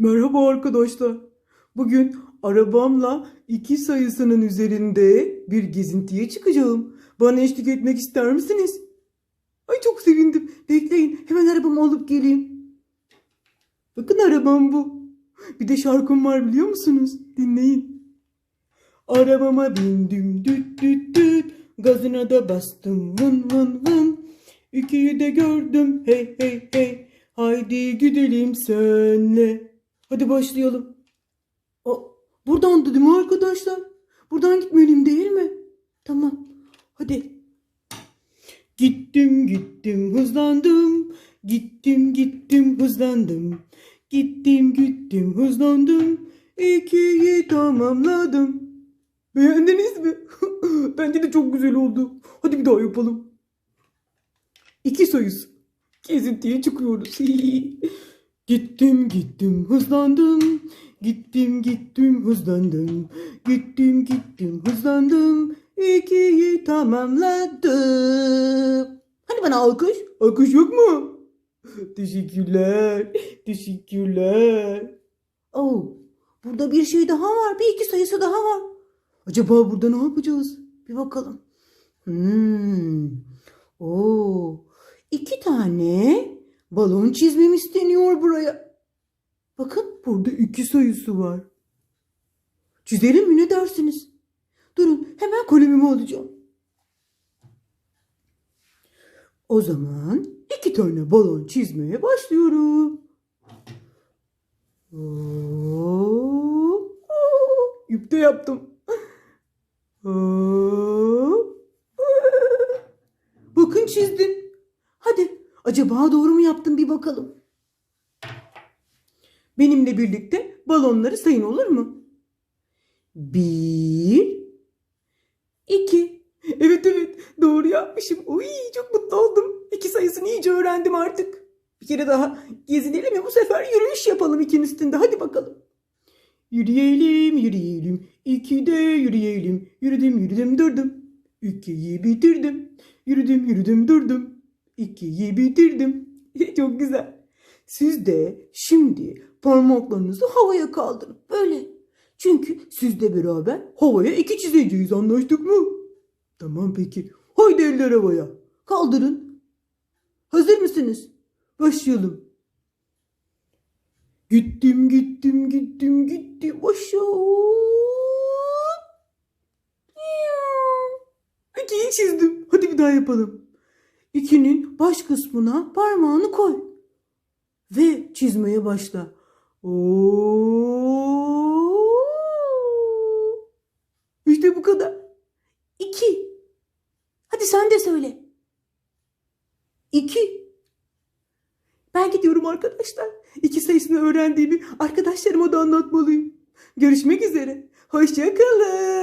Merhaba arkadaşlar. Bugün arabamla iki sayısının üzerinde bir gezintiye çıkacağım. Bana eşlik etmek ister misiniz? Ay çok sevindim. Bekleyin hemen arabamı alıp geleyim. Bakın arabam bu. Bir de şarkım var biliyor musunuz? Dinleyin. Arabama bindim düt düt düt. Gazına da bastım vın vın vın. İkiyi de gördüm hey hey hey. Haydi gidelim senle. Hadi başlayalım. O, buradan değil mi arkadaşlar? Buradan gitmeliyim değil mi? Tamam. Hadi. Gittim gittim hızlandım. Gittim gittim hızlandım. Gittim gittim hızlandım. İkiyi tamamladım. Beğendiniz mi? Bence de çok güzel oldu. Hadi bir daha yapalım. İki sayısı. Gezintiye çıkıyoruz. gittim gittim hızlandım. Gittim gittim hızlandım. Gittim gittim hızlandım. İkiyi tamamladım. Hani bana alkış? Alkış yok mu? Teşekkürler. Teşekkürler. Oh, burada bir şey daha var. Bir iki sayısı daha var. Acaba burada ne yapacağız? Bir bakalım. Hmm. Oo, iki tane balon çizmem isteniyor buraya. Bakın burada iki sayısı var. Çizelim mi ne dersiniz? Durun hemen kalemimi alacağım. O zaman iki tane balon çizmeye başlıyorum. Hop, hop. İpte yaptım. Hop. Bakın çizdim. Acaba doğru mu yaptım bir bakalım. Benimle birlikte balonları sayın olur mu? Bir, iki. Evet evet doğru yapmışım. Uy çok mutlu oldum. İki sayısını iyice öğrendim artık. Bir kere daha gezinelim mi bu sefer yürüyüş yapalım ikin üstünde. Hadi bakalım. Yürüyelim yürüyelim. İki de yürüyelim. Yürüdüm yürüdüm durdum. İkiyi bitirdim. Yürüdüm yürüdüm durdum. İkiyi bitirdim. Çok güzel. Siz de şimdi parmaklarınızı havaya kaldırın. Böyle. Çünkü sizle beraber havaya iki çizeceğiz anlaştık mı? Tamam peki. Haydi eller havaya. Kaldırın. Hazır mısınız? Başlayalım. Gittim gittim gittim gittim aşağı. İkiyi çizdim. Hadi bir daha yapalım. İkinin baş kısmına parmağını koy. Ve çizmeye başla. Oo. İşte bu kadar. İki. Hadi sen de söyle. İki. Ben gidiyorum arkadaşlar. İki sayısını öğrendiğimi arkadaşlarıma da anlatmalıyım. Görüşmek üzere. Hoşçakalın.